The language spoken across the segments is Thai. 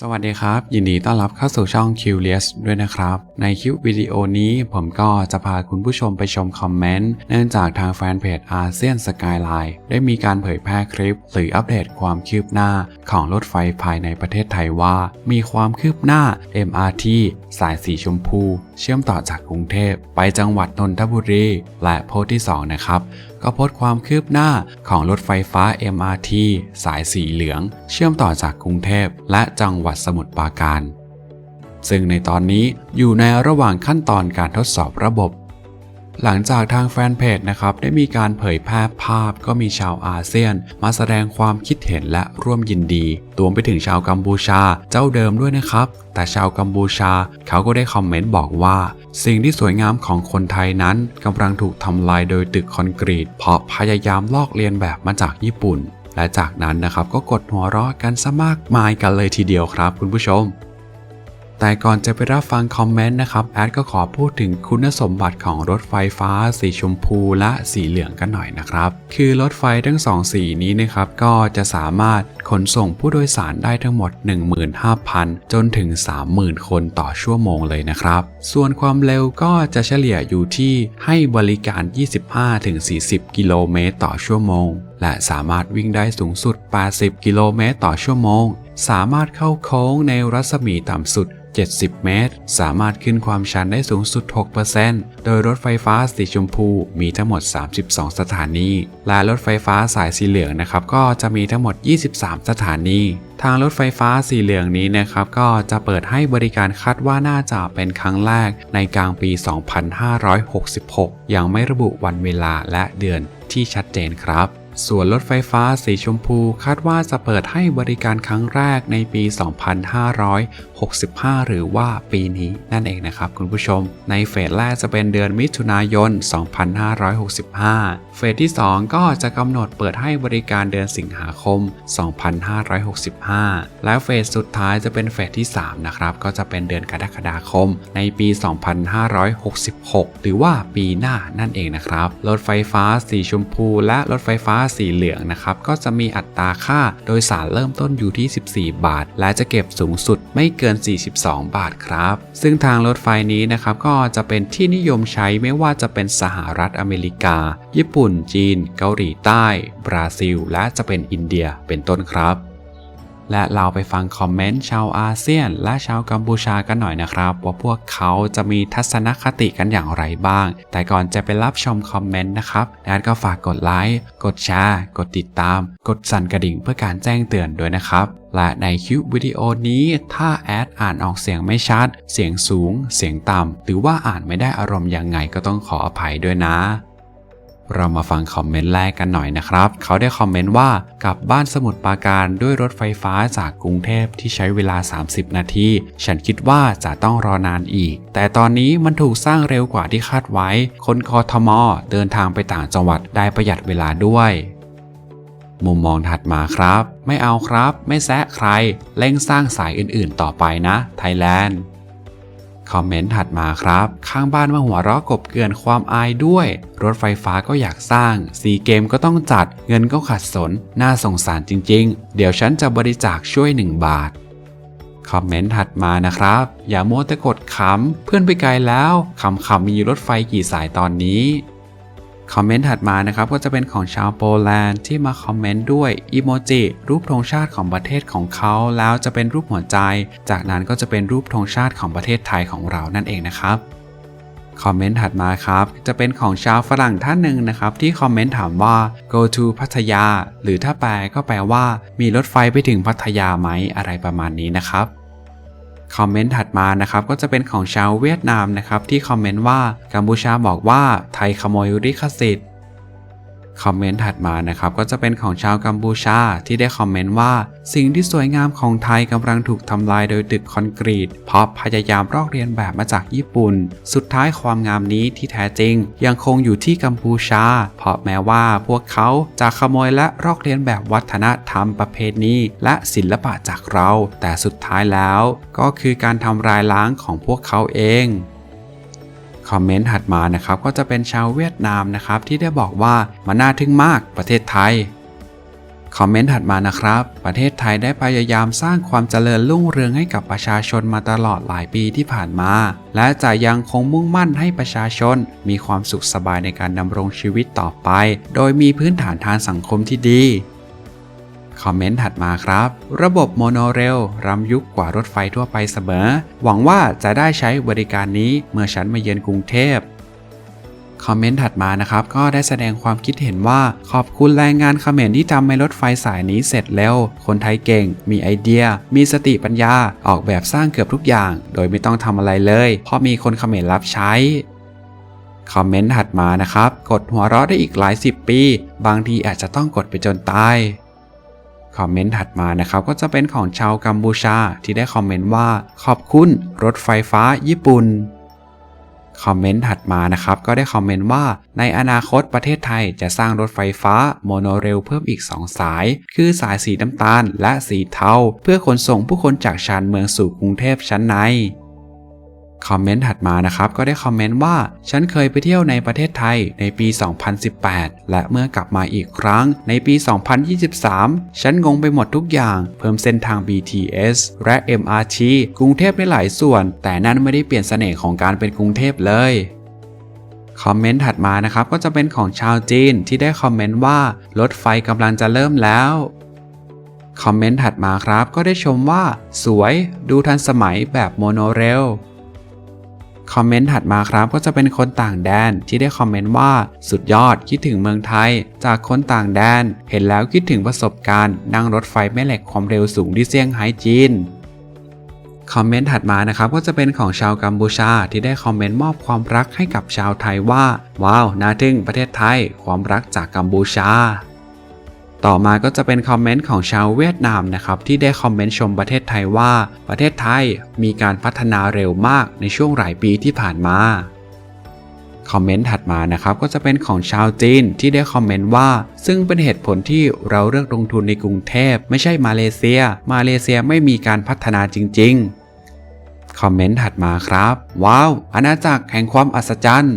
สวัสดีครับ ยินดีต้อนรับเข้าสู่ช่อง Curious ด้วยนะครับ ในคลิปวิดีโอนี้ผมก็จะพาคุณผู้ชมไปชมคอมเมนต์ เนื่องจากทางแฟนเพจอาเซียนสกายไลน์ได้มีการเผยแพร่คลิป หรืออัปเดตความคืบหน้าของรถไฟภายในประเทศไทยว่า มีความคืบหน้า MRT สายสีชมพู เชื่อมต่อจากกรุงเทพ ไปจังหวัดนนทบุรีและโพสต์ที่2นะครับ ก็โพสต์ความคืบหน้าของรถไฟฟ้า MRT สายสีเหลือง เชื่อมต่อจากกรุงเทพและจังหวัดสมุทรปราการ ซึ่งในตอนนี้อยู่ในระหว่างขั้นตอนการทดสอบระบบ หลังจากทางแฟนเพจนะครับได้มีการเผยแพร่ภาพก็มีชาวอาเซียน มาแสดงความคิดเห็นและร่วมยินดีรวมไปถึงชาวกัมพูชาเจ้าเดิมด้วยนะครับ แต่ชาวกัมพูชาเขาก็ได้คอมเมนต์บอกว่า สิ่งที่สวยงามของคนไทยนั้นกำลังถูกทำลายโดยตึกคอนกรีต เพราะพยายามลอกเลียนแบบมาจากญี่ปุ่น และจากนั้นนะครับก็กดหัวเราะกันซะมากมายกันเลยทีเดียวครับ คุณผู้ชม แต่ก่อนจะไปรับฟังคอมเมนต์นะครับ แอดก็ขอพูดถึงคุณสมบัติของรถไฟฟ้า สีชมพูและสีเหลืองกันหน่อยนะครับ คือรถไฟทั้งสองสีนี้นะครับ ก็จะสามารถขนส่งผู้โดยสารได้ทั้งหมด 15,000 จนถึง 30,000 คนต่อชั่วโมงเลยนะครับ ส่วนความเร็วก็จะเฉลี่ยอยู่ที่ให้บริการ 25-40 กิโลเมตรต่อชั่วโมง และสามารถวิ่งได้สูงสุด 80 กิโลเมตรต่อชั่วโมง สามารถเข้าโค้งในรัศมีต่ำสุด 70 เมตร สามารถขึ้นความชันได้สูงสุด 6%โดยรถไฟฟ้าสีชมพูมีทั้งหมด 32 สถานีและรถไฟฟ้าสายสีเหลืองนะครับก็จะมีทั้งหมด 23 สถานีทางรถไฟฟ้าสีเหลืองนี้นะครับก็จะเปิดให้บริการคาดว่าน่าจะเป็นครั้งแรกในกลางปี 2566 ยังไม่ระบุวันเวลาและเดือนที่ชัดเจนครับ ส่วนรถไฟฟ้าสีชมพูคาดว่าจะเปิดให้บริการครั้งแรกในปี 2565 หรือว่าปีนี้นั่นเองนะครับคุณผู้ชม ในเฟสแรกจะเป็นเดือนมิถุนายน 2565 เฟสที่ 2 ก็จะกำหนดเปิดให้บริการเดือนสิงหาคม 2565 และเฟสสุดท้ายจะเป็นเฟสที่ 3 นะครับ ก็จะเป็นเดือนกรกฎาคม ในปี 2566 หรือว่าปีหน้านั่นเองนะครับ รถไฟฟ้าสีชมพูและรถไฟฟ้าสีเหลืองนะครับ ก็จะมีอัตราค่าโดยสารเริ่มต้นอยู่ที่ 14 บาท และจะเก็บสูงสุดไม่เกิน 42 บาทครับ ซึ่งทางรถไฟนี้นะครับก็จะเป็นที่นิยมใช้ไม่ว่าจะเป็นสหรัฐอเมริกา ญี่ปุ่น จีน เกาหลีใต้ บราซิล และจะเป็นอินเดียเป็นต้นครับ และเราไปฟังคอมเมนต์ชาวอาเซียน และชาวกัมพูชากันหน่อยนะครับ ว่าพวกเขาจะมีทัศนคติกันอย่างไรบ้าง แต่ก่อนจะไปรับชมคอมเมนต์นะครับแอดก็ฝากกดไลค์กดแชร์กดติดตาม กดสั่นกระดิ่งเพื่อการแจ้งเตือนด้วยนะครับและในคลิปวิดีโอนี้ถ้าแอดอ่านออกเสียงไม่ชัด เสียงสูง เสียงต่ำหรือว่าอ่านไม่ได้อารมณ์ยังไงก็ต้องขออภัยด้วยนะ เรามาฟังคอมเมนต์แรกกันหน่อยนะครับ เขาได้คอมเมนต์ว่ากลับบ้านสมุทรปราการด้วยรถไฟฟ้าจากกรุงเทพที่ใช้เวลา 30 นาที ฉันคิดว่าจะต้องรอนานอีก แต่ตอนนี้มันถูกสร้างเร็วกว่าที่คาดไว้ คนกทมเดินทางไปต่างจังหวัดได้ประหยัดเวลาด้วย มุมมองถัดมาครับ ไม่เอาครับ ไม่แซะใครเร่งสร้างสายอื่นๆ ต่อไปนะ ไทยแลนด์ คอมเมนต์ถัดมาครับ ข้างบ้านมาหัวเราะกบเกลื่อนความอายด้วย รถไฟฟ้าก็อยากสร้าง สีเกมก็ต้องจัด เงินก็ขัดสน น่าสงสารจริง ๆ เดี๋ยวฉันจะบริจาคช่วย 1 บาทคอมเมนต์ถัดมานะครับ อย่ามัวแต่กดขำเพื่อนไปไกลแล้วขำคำมีรถไฟกี่สายตอนนี้ คอมเมนต์ถัดมานะครับก็จะเป็นของชาวโปแลนด์ที่มาคอมเมนต์ด้วยอีโมจิรูปธงชาติของประเทศของเขาแล้วจะเป็นรูปหัวใจ จากนั้นก็จะเป็นรูปธงชาติของประเทศไทยของเรานั่นเองนะครับคอมเมนต์ถัดมาครับจะเป็นของชาวฝรั่งท่านหนึ่งนะครับที่คอมเมนต์ถามว่า go to พัทยา หรือถ้าแปลก็แปลว่า มีรถไฟไปถึงพัทยาไหมอะไรประมาณนี้นะครับ คอมเมนต์ถัดมานะครับก็จะเป็นของชาวเวียดนามนะครับที่คอมเมนต์ว่ากัมพูชาบอกว่าไทยขโมยลิขสิทธิ์ คอมเมนต์ถัดมานะครับก็จะเป็นของชาวกัมพูชาที่ได้คอมเมนต์ว่า สิ่งที่สวยงามของไทยกำลังถูกทำลายโดยตึกคอนกรีต เพราะพยายามลอกเรียนแบบมาจากญี่ปุ่น สุดท้ายความงามนี้ที่แท้จริง ยังคงอยู่ที่กัมพูชา เพราะแม้ว่าพวกเขาจะขโมยและลอกเรียนแบบวัฒนธรรมประเพณีและศิลปะจากเรา แต่สุดท้ายแล้ว ก็คือการทำลายล้างของพวกเขาเอง คอมเมนต์ถัดมานะครับก็จะเป็นชาวเวียดนามนะครับที่ได้บอกว่ามันน่าทึ่งมากประเทศไทยคอมเมนต์ถัดมานะครับ ประเทศไทยได้พยายามสร้างความเจริญรุ่งเรืองให้กับประชาชนมาตลอดหลายปีที่ผ่านมา และจะยังคงมุ่งมั่นให้ประชาชน มีความสุขสบายในการดำรงชีวิตต่อไป โดยมีพื้นฐานทางสังคมที่ดี คอมเมนต์ถัดมาครับ ระบบโมโนเรลรำยุคกว่ารถไฟทั่วไปเสมอ หวังว่าจะได้ใช้บริการนี้เมื่อฉันมาเยือนกรุงเทพคอมเมนต์ถัดมานะครับ ก็ได้แสดงความคิดเห็นว่าขอบคุณแรงงานเขมรที่ทำให้รถไฟสายนี้เสร็จเร็ว คนไทยเก่ง มีไอเดีย มีสติปัญญา ออกแบบสร้างเกือบทุกอย่าง โดยไม่ต้องทำอะไรเลย เพราะมีคนเขมรรับใช้คอมเมนต์ถัดมานะครับ กดหัวเราะได้อีกหลายสิบปี บางทีอาจจะต้องกดไปจนตาย คอมเมนต์ถัดมานะครับก็จะเป็นของชาวกัมพูชาที่ได้คอมเมนต์ว่า ขอบคุณรถไฟฟ้าญี่ปุ่นคอมเมนต์ถัดมานะครับก็ได้คอมเมนต์ว่าในอนาคตประเทศไทยจะสร้างรถไฟฟ้าโมโนเรลเพิ่มอีก 2 สาย คือสายสีน้ำตาลและสีเทา เพื่อขนส่งผู้คนจากชานเมืองสู่กรุงเทพชั้นใน คอมเมนต์ถัดมานะครับก็ได้คอมเมนต์ว่า ฉันเคยไปเที่ยวในประเทศไทยในปี 2018 และเมื่อกลับมาอีกครั้งในปี 2023 ฉันงงไปหมดทุกอย่าง เพิ่มเส้นทาง BTS และ MRT กรุงเทพในหลายส่วน แต่นั่นไม่ได้เปลี่ยนเสน่ห์ของการเป็นกรุงเทพเลยคอมเมนต์ถัดมานะครับก็จะเป็นของชาวจีนที่ได้คอมเมนต์ว่ารถไฟกำลังจะเริ่มแล้วคอมเมนต์ถัดมาครับก็ได้ชมว่า สวย ดูทันสมัยแบบโมโนเรล คอมเมนต์ถัดมาครับก็จะเป็นคนต่างแดนที่ได้คอมเมนต์ว่าสุดยอดคิดถึงเมืองไทย จากคนต่างแดน เห็นแล้วคิดถึงประสบการณ์ นั่งรถไฟแม่เหล็กความเร็วสูงที่เซี่ยงไฮ้จีนคอมเมนต์ถัดมานะครับก็จะเป็นของชาวกัมพูชาที่ได้คอมเมนต์มอบความรักให้กับชาวไทยว่า ว้าวน่าทึ่งประเทศไทย ความรักจากกัมพูชา ต่อมาก็จะเป็นคอมเมนต์ของชาวเวียดนามนะครับที่ได้คอมเมนต์ชมประเทศไทยว่า ประเทศไทยมีการพัฒนาเร็วมากในช่วงหลายปีที่ผ่านมาคอมเมนต์ถัดมานะครับก็จะเป็นของชาวจีนที่ได้คอมเมนต์ว่า ซึ่งเป็นเหตุผลที่เราเลือกลงทุนในกรุงเทพไม่ใช่มาเลเซีย มาเลเซียไม่มีการพัฒนาจริง ๆ คอมเมนต์ถัดมาครับ ว้าว อาณาจักรแห่งความอัศจรรย์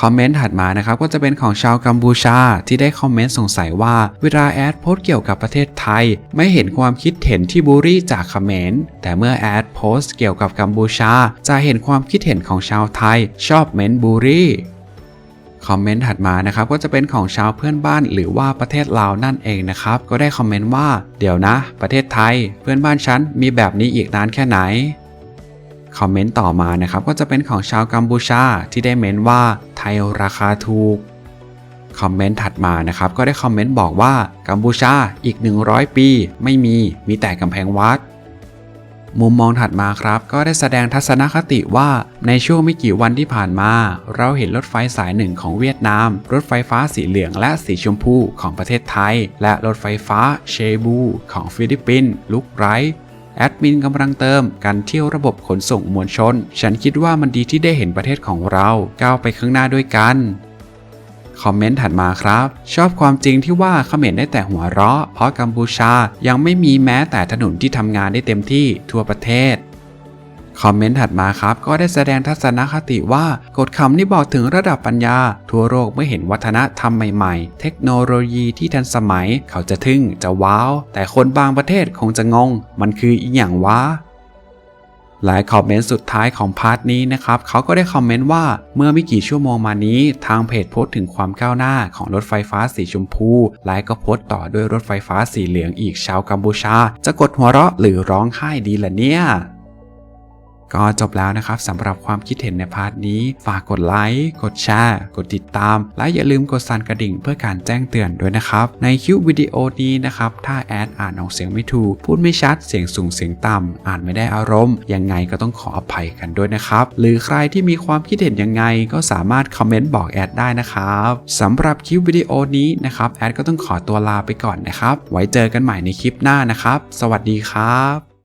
คอมเมนต์ถัดมานะครับก็จะเป็นของชาวกัมพูชา ที่ได้คอมเมนต์สงสัยว่าเวลาแอดโพสเกี่ยวกับประเทศไทย ไม่เห็นความคิดเห็นที่บูรี่จากคอมเขมรแต่เมื่อแอดโพสเกี่ยวกับกัมพูชา จะเห็นความคิดเห็นของชาวไทย ชอบเม้นบูรี่คอมเมนต์ถัดมานะครับก็จะเป็นของชาวเพื่อนบ้านหรือว่าประเทศลาวนั่นเองนะครับ ก็ได้คอมเมนต์ว่า เดี๋ยวนะ ประเทศไทย เพื่อนบ้านฉันมีแบบนี้อีกนานแค่ไหน คอมเมนต์ต่อมานะครับก็จะเป็นของชาวกัมพูชาที่ได้เม้นว่าไทยราคาถูกคอมเมนต์ถัดมานะครับก็ได้คอมเมนต์บอกว่ากัมพูชาอีก 100 ปี ไม่มีมีแต่กำแพงวัด มุมมองถัดมาครับ ก็ได้แสดงทัศนคติว่าในช่วงไม่กี่วันที่ผ่านมา เราเห็นรถไฟสายหนึ่งของเวียดนาม รถไฟฟ้าสีเหลืองและสีชมพูของประเทศไทย และรถไฟฟ้าเชบู ของฟิลิปปินส์ลุกไรท์ แอดมินกำลังเติมการเที่ยวระบบขนส่งมวลชน ฉันคิดว่ามันดีที่ได้เห็นประเทศของเราก้าวไปข้างหน้าด้วยกันคอมเมนต์ถัดมาครับ ชอบความจริงที่ว่าเขมรได้แต่หัวเราะ เพราะกัมพูชายังไม่มีแม้แต่ถนนที่ทำงานได้เต็มที่ทั่วประเทศ คอมเมนต์ถัดมาครับ ก็ได้แสดงทัศนคติว่ากฎคำนี้บอกถึงระดับปัญญา ทั่วโลกเมื่อเห็นวัฒนธรรมใหม่ๆ เทคโนโลยีที่ทันสมัย เขาจะทึ่งจะว้าว แต่คนบางประเทศคงจะงง มันคืออีหยังวะหลายคอมเมนต์สุดท้ายของพาร์ทนี้นะครับเขาก็ได้คอมเมนต์ว่าเมื่อไม่กี่ชั่วโมงมานี้ ทางเพจโพสต์ถึงความก้าวหน้าของรถไฟฟ้าสีชมพูและก็โพสต์ต่อด้วยรถไฟฟ้าสีเหลืองอีกชาวกัมพูชา จะกดหัวเราะหรือร้องไห้ดีล่ะเนี่ย ก็จบแล้วนะครับสำหรับความคิดเห็นในพาร์ทนี้ ฝากกดไลค์ กดแชร์ กดติดตาม และอย่าลืมกดสั่นกระดิ่งเพื่อการแจ้งเตือนด้วยนะครับ ในคลิปวิดีโอนี้นะครับ ถ้าแอดอ่านออกเสียงไม่ถูก พูดไม่ชัด เสียงสูงเสียงต่ำ อ่านไม่ได้อารมณ์ ยังไงก็ต้องขออภัยกันด้วยนะครับ หรือใครที่มีความคิดเห็นยังไงก็สามารถคอมเมนต์บอกแอดได้นะครับสำหรับคลิปวิดีโอนี้นะครับแอดก็ต้องขอตัวลาไปก่อนนะครับ ไว้เจอกันใหม่ในคลิปหน้านะครับ สวัสดีครับ